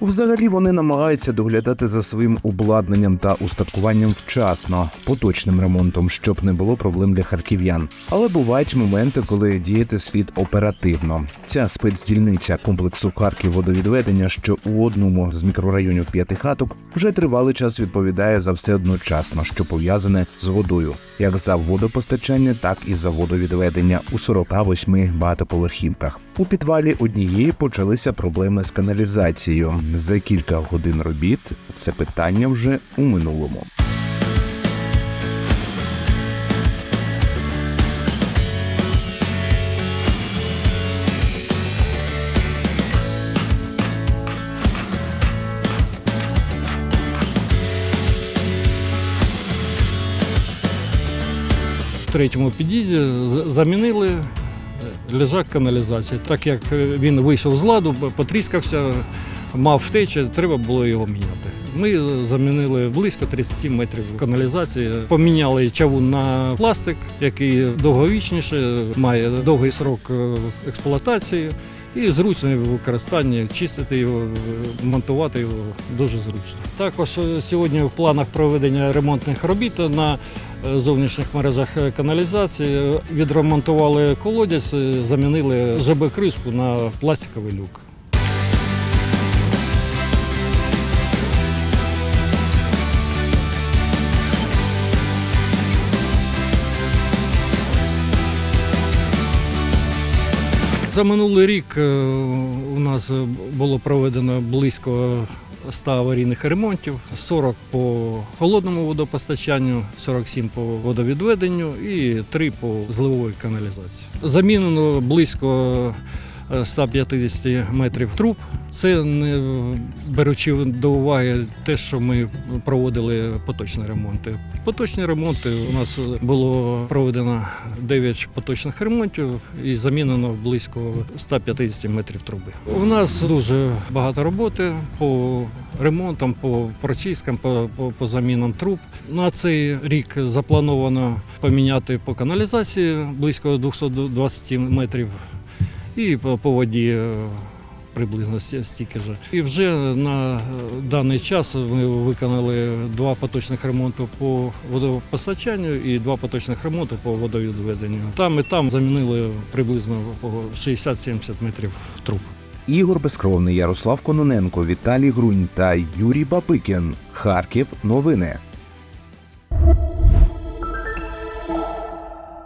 Взагалі вони намагаються доглядати за своїм обладнанням та устаткуванням вчасно, поточним ремонтом, щоб не було проблем для харків'ян. Але бувають моменти, коли діяти слід оперативно. Ця спецдільниця комплексу Харків водовідведення, що у одному з мікрорайонів п'ятихаток, вже тривалий час відповідає за все одночасно, що пов'язане з водою, як за водопостачання, так і за водовідведення у 48 багатоповерхівках. У підвалі однієї почалися проблеми з каналізацією. За кілька годин робіт це питання вже у минулому. Третьому під'їзді замінили е, лежак каналізації. Так як е, він вийшов з ладу, потріскався, мав втечі, треба було його міняти. Ми е, замінили близько 30 метрів каналізації, поміняли чавун на пластик, який довговічніше, має довгий срок експлуатації. І зручне використання, чистити його, монтувати його дуже зручно. Також е, сьогодні в планах проведення ремонтних робіт на е, зовнішніх мережах е, каналізації відремонтували колодязь, замінили ЖБ-кришку на пластиковий люк. За минулий рік е, у нас було проведено близько 100 аварійних ремонтів, 40 по холодному водопостачанню, 47 по водовідведенню і 3 по зливовій каналізації. Замінено близько е, 150 метрів труб. Це не беручи до уваги те, що ми проводили поточні ремонти. Поточні ремонти у нас було проведено 9 поточних ремонтів і замінено близько 150 метрів труби. У нас дуже багато роботи по ремонтам, по прочисткам, по, по, по замінам труб. На цей рік заплановано поміняти по каналізації близько 220 метрів і по, воді е, приблизно стільки ж. І вже на е, даний час ми виконали два поточних ремонти по водопостачанню і два поточних ремонти по водовідведенню. Там і там замінили приблизно по 60-70 метрів труб. Ігор Безкровний, Ярослав Кононенко, Віталій Грунь та Юрій Бабикін. Харків. Новини.